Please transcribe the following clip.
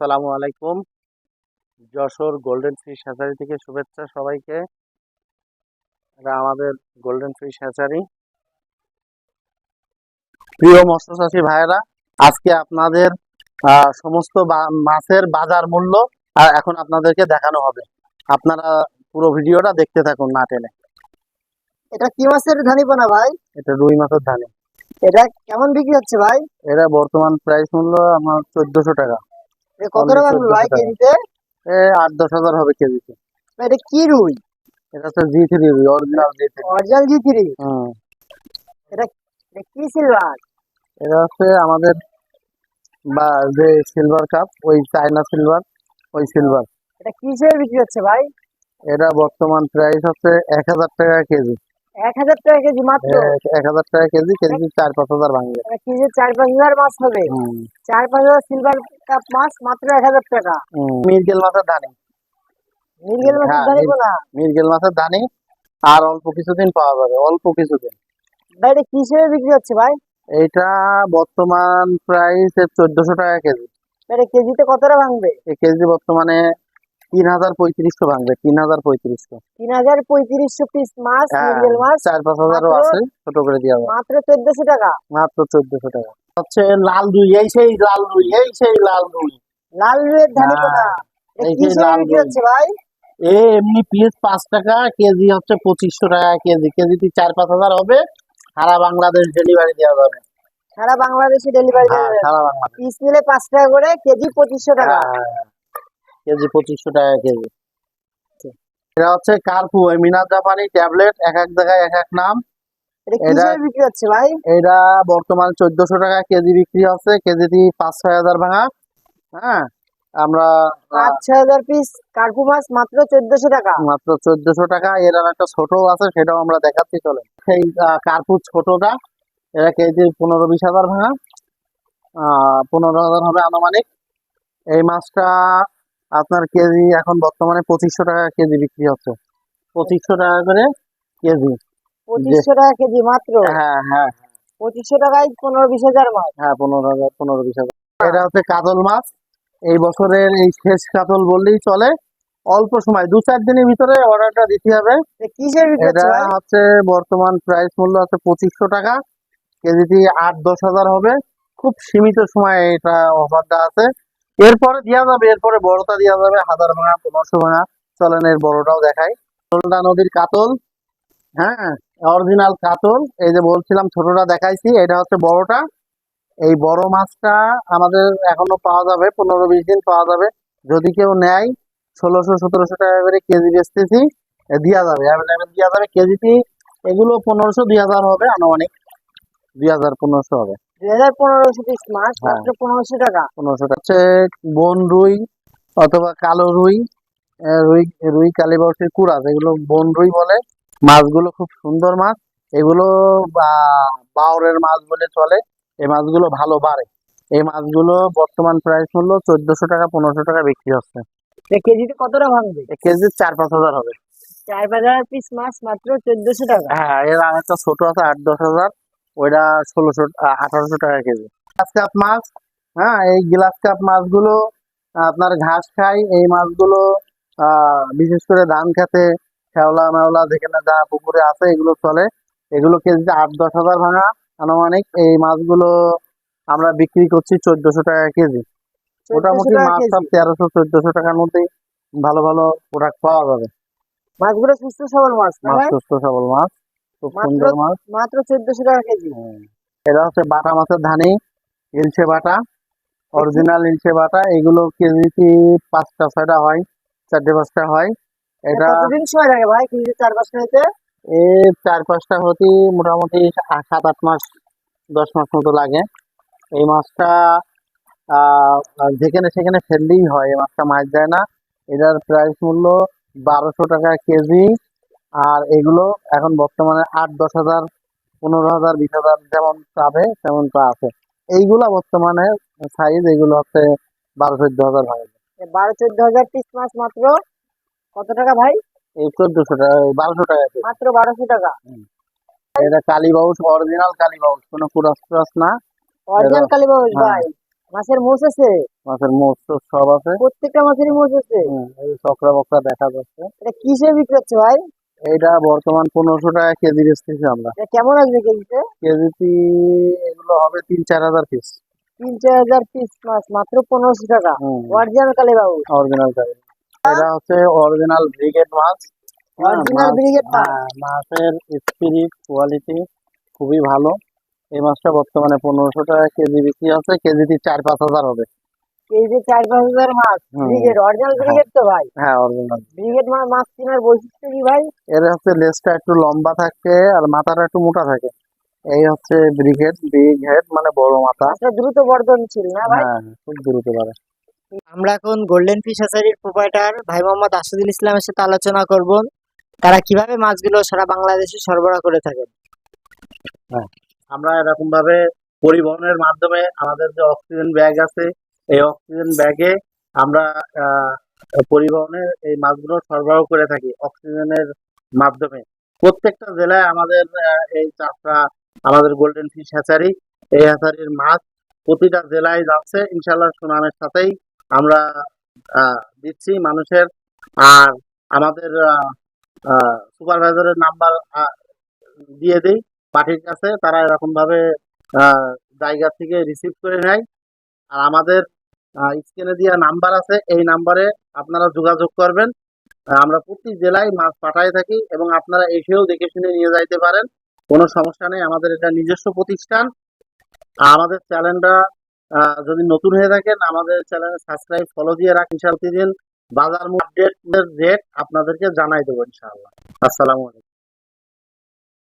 আসসালামু আলাইকুম। Jessore golden fish hatchery থেকে শুভেচ্ছা সবাইকে। এটা আমাদের গোল্ডেন ফিশ হ্যাচারি প্রিয় মৎস্য চাষী ভাইয়েরা আজকে আপনাদের সমস্ত মাছের বাজার মূল্য আর এখন আপনাদেরকে দেখানো হবে। আপনারা পুরো ভিডিওটা দেখতে থাকুন না টেনে। এটা কি মাছের ধানি পোনা ভাই? এটা রুই মাছের ধানে। এটা কেমন বিক্রি হচ্ছে ভাই? এটা বর্তমান প্রাইস মূল্য আমার চোদ্দশো টাকা। কত টাকা হবে ভাই 1400 টাকা। কেজিতে? আট দশ হাজার হবে কেজিতে। এটা কি রুই? এটা হচ্ছে জি থ্রি রুই original G three. Original G three? এটা কি সিলভার এটা হচ্ছে আমাদের বা যে সিলভার কাপ ওই চায়না সিলভার ওই সিলভার এটা কি হিসেবে বিক্রি হচ্ছে ভাই? এটা বর্তমান প্রাইস হচ্ছে এক হাজার টাকা কেজি। এক হাজার টাকা কেজি মাত্র? এক- এক হাজার টাকা কেজি কেজি চার পাঁচ হাজার ভাঙবে কেজি চার পাঁচ হাজার মাছ হবে। চার পাঁচ হাজার সিলভার কাপ মাছ মাত্র এক হাজার টাকা। মিরগেল মাছের মিরগেল মাছের হ্যাঁ, ধানি মিরগেল মাছের আর অল্প কিছুদিন পাওয়া যাবে অল্প কিছুদিন। ভাই এটা কি হিসেবে বিক্রি হচ্ছে ভাই? এইটা বর্তমান প্রাইস চোদ্দশো টাকা কেজি। এটা কেজিতে কতটা ভাঙবে? কেজি বর্তমানে তিন হাজার পঁয়ত্রিশশো ভাঙবে তিন হাজার পঁয়ত্রিশশো। তিন হাজার পঁয়ত্রিশশো পিস মাছ হ্যাঁ, মাছ চার পাঁচ হাজারও আছে ছোট করে দেওয়া যাবে মাত্র চোদ্দশো টাকা। মাত্র চোদ্দশো টাকা। হচ্ছে লাল রুই এই সেই লাল রুই এই সেই লাল রুই লাল রুইয়ের ধানি হ্যাঁ, ভাই? এ এমনি পিস পাঁচ টাকা কেজি হচ্ছে পঁচিশশো টাকা কেজি। কেজিতে চার পাঁচ হাজার হবে সারা বাংলাদেশ ডেলিভারি দেওয়া যাবে। সারা বাংলাদেশে ডেলিভারি হ্যাঁ দেবে সারা বাংলাদেশ। পিস নিলে পাঁচ টাকা করে কেজি পঁচিশশো টাকা। হ্যাঁ, কেজি পঁচিশশো টাকা কেজি। এটা হচ্ছে কার্পু ওই মিনার জাপানি ট্যাবলেট এক এক জায়গায় এক এক নাম। এটা বিক্রি হচ্ছে ভাই? এটা বর্তমানে চোদ্দশো টাকা কেজি বিক্রি হচ্ছে পাঁচ ছয় হাজার ভাঙা। হ্যাঁ আমরা পাঁচ ছয় হাজার পিস কার্পু মাছ মাত্র চোদ্দশো টাকা। মাত্র চোদ্দশো টাকা এর একটা ছোট আছে সেটাও আমরা দেখাচ্ছি চলে সেই কার্পুজ ছোটটা এটা কেজি পনেরো বিশ হাজার ভাঙা। আহ, পনেরো হাজার হবে আনুমানিক। এই মাছটা আপনার কেজি এখন বর্তমানে পঁচিশশো টাকা কেজি বিক্রি হচ্ছে। পঁচিশশো টাকা করে কেজি। পঁচিশশো টাকা কেজি মাত্র? হ্যাঁ হ্যাঁ পঁচিশশো টাকায় পনেরো বিশ হাজার মাছ হ্যাঁ পনেরো হাজার পনেরো বিশ হাজার। এটা হচ্ছে কাতল মাছ। এই বছরের এই শেষ কাতল বললেই চলে। অল্প সময় দু চার দিনের ভিতরে অর্ডারটা দিতে হবে। এটা হচ্ছে বর্তমান প্রাইস মূল্য আছে পঁচিশশো টাকা। কেজিটি আট দশ হাজার হবে। খুব সীমিত সময় এটা অফারটা আছে। এরপরে দেওয়া যাবে, এরপরে বড়টা দেওয়া যাবে, হাজার ভাঙা, পনেরোশো ভাঙা, চলেন এর বড়টাও দেখাই। ষোলটা নদীর কাতল হ্যাঁ অরিজিনাল কাতল, এই যে বলছিলাম ছোটটা দেখাইছি, এটা হচ্ছে বড়টা। এই বড় মাছটা আমাদের এখনও পাওয়া যাবে, পনেরো বিশ দিন পাওয়া যাবে। যদি কেউ নেয়, ষোলোশো সতেরোশো টাকা করে কেজি বেচতেছি দেওয়া যাবে অ্যাভেলেবেল দেওয়া যাবে। কেজিতে এগুলো পনেরোশো, দুই হাজার হবে, আনুমানিক দুই হাজার, পনেরোশো হবে। দুই হাজার পনেরোশো পিস মাছ হ্যাঁ। মাত্র পনেরোশো টাকা। পনেরোশো টাকা। হচ্ছে বন রুই অথবা কালো রুই রুই রুই যেগুলো বন রুই বলে। মাছগুলো খুব সুন্দর মাছ। এগুলো বা- বাওরের মাছ বলে চলে। এই মাছগুলো ভালো বাড়ে। এই মাছগুলো বর্তমান প্রাইস মূল্য চোদ্দশো টাকা পনেরোশো টাকা বিক্রি হচ্ছে। কেজিতে কতটা ভাঙবে? কেজি চার পাঁচ হাজার হবে। চার পাঁচ হাজার পিস মাছ মাত্র চোদ্দশো টাকা। হ্যাঁ এর আর একটা ছোট আছে আট দশ হাজার। ওইটা ষোলোশো আঠারোশো টাকা কেজি। গ্লাস কাপ মাছ হ্যাঁ এই গ্লাস কাপ মাছগুলো আপনার ঘাস খায় এই মাছগুলো আহ, বিশেষ করে ধান খেতে শ্যাওলা মেওলা যেখানে যা পুকুরে আছে এগুলো চলে। এগুলো কেজিতে আট দশ হাজার ভাঙা আনুমানিক। এই মাছগুলো আমরা বিক্রি করছি চোদ্দশো টাকা কেজি। মোটামুটি মাছ সব তেরোশো চোদ্দশো টাকার মধ্যেই ভালো ভালো প্রোডাক্ট পাওয়া যাবে। মাছগুলো সুস্থ সবল মাছ মাছ সুস্থ সবল মাছ। খুব সুন্দর মাছ। মাত্র চোদ্দশো টাকা কেজি। এটা হচ্ছে বাটা মাছের ধানি ইলশে বাটা অরিজিনাল ইলশে বাটা এগুলো কেজিতে পাঁচটা ছয়টা হয় চারটে পাঁচটা হয়। এটা কতদিন সময় লাগে ভাই চার পাঁচটা এ চার পাঁচটা হতে মোটামুটি সাত আট মাস দশ মাস মতো লাগে। এই মাছটা যেখানে সেখানে ফেললেই হয় এই মাছটা মাছ যায় না। এটার প্রাইস মূল্য বারোশো টাকা কেজি। আর এগুলো এখন বর্তমানে আট দশ হাজার পনেরো হাজার বিশ হাজার যেমন পাবে তেমন তা আছে। এইগুলা বর্তমানে সাইজ এগুলো হচ্ছে বারো চোদ্দ হাজার ভাই বারো চোদ্দ হাজার পিস মাছ মাত্র কত টাকা ভাই? এই চোদ্দশো টাকা বারোশো টাকা মাত্র বারোশো টাকা। এটা কালীবাউস অরিজিনাল কালীবাউস কোনো কুরাস টুরাস না। অরিজিনাল কালীবাউস হ্যাঁ। ভাই। মাছের মোষ আছে? মাছের মোষ টোষ সব আছে। প্রত্যেকটা মাছেরই মোষ আছে। এই চক্রা বকরা দেখা যাচ্ছে। এটা কিসে বিক্রি হচ্ছে ভাই? এইটা বর্তমান পনেরোশো টাকা কেজি বেচতেছি আমরা। কেমন আসবে কেজিতে? কেজিতে এগুলো হবে তিন চার হাজার পিস তিন চার হাজার পিস মাছ মাত্র পনেরোশো টাকা। অরিজিনাল কালী বাবু। অরিজিনাল টাইপ এটা হচ্ছে অরিজিনাল ব্রিগেড মাছ। হ্যাঁ, অরিজিনাল মাছ- ব্রিগেড হ্যাঁ, মাছের স্পিরিট কোয়ালিটি খুবই ভালো। এই মাছটা বর্তমানে পনেরোশো টাকা কেজি বিক্রি আছে। কেজিতে চার পাঁচ হাজার হবে। কেজিতে চার পাঁচ হাজার মাছ ব্রিগেড অরিজিনাল হ্যাঁ। ব্রিগেড তো ভাই। হ্যাঁ অরিজিনাল ব্রিগেড মাছ মাছ কেনার বৈশিষ্ট্য কি ভাই? এর হচ্ছে লেজটা একটু লম্বা থাকে আর মাথাটা একটু মোটা থাকে। এই হচ্ছে ব্রিগেড বিগ হেড মানে বড় মাথা। দ্রুত বর্ধনশীল না ভাই? হ্যাঁ খুব দ্রুত পারে আমরা এখন গোল্ডেন ফিশ হ্যাচারির প্রোপাইটার ভাই মোহাম্মদ আসাদুল ইসলামের সাথে আলোচনা করব। তারা কীভাবে মাছগুলো সারা বাংলাদেশে সরবরাহ করে থাকেন? আমরা এরকম ভাবে পরিবহনের মাধ্যমে আমাদের যে অক্সিজেন ব্যাগ আছে এই অক্সিজেন ব্যাগে আমরা পরিবহনের এই মাছগুলো সরবরাহ করে থাকি অক্সিজেনের মাধ্যমে। প্রত্যেকটা জেলায় আমাদের এই চাষটা আমাদের গোল্ডেন ফিশ হ্যাচারি এই হ্যাচারির মাছ প্রতিটা জেলায় যাচ্ছে। ইনশাল্লাহ সুনামের সাথেই আমরা দিচ্ছি মানুষের। আর আমাদের সুপারভাইজারের নাম্বার দিয়ে দিই পার্টির কাছে। তারা এরকমভাবে জায়গা থেকে রিসিভ করে নেয়। আর আমাদের স্ক্রিনে দেওয়া নাম্বার আছে, এই নাম্বারে আপনারা যোগাযোগ করবেন। আমরা প্রতি জেলায় মাছ পাঠাই থাকি এবং আপনারা এসেও দেখে শুনে নিয়ে যাইতে পারেন। কোনো সমস্যা নেই, আমাদের এটা নিজস্ব প্রতিষ্ঠান। আমাদের চ্যানেলটা যদি নতুন হয়ে থাকেন, আমাদের চ্যানেলে সাবস্ক্রাইব ফলো দিয়ে রাখ ইনশাআল্লাহ প্রতিদিন বাজার আপডেট রেট আপনাদেরকে জানাই দেবো ইনশাআল্লাহ। আসসালামু আলাইকুম।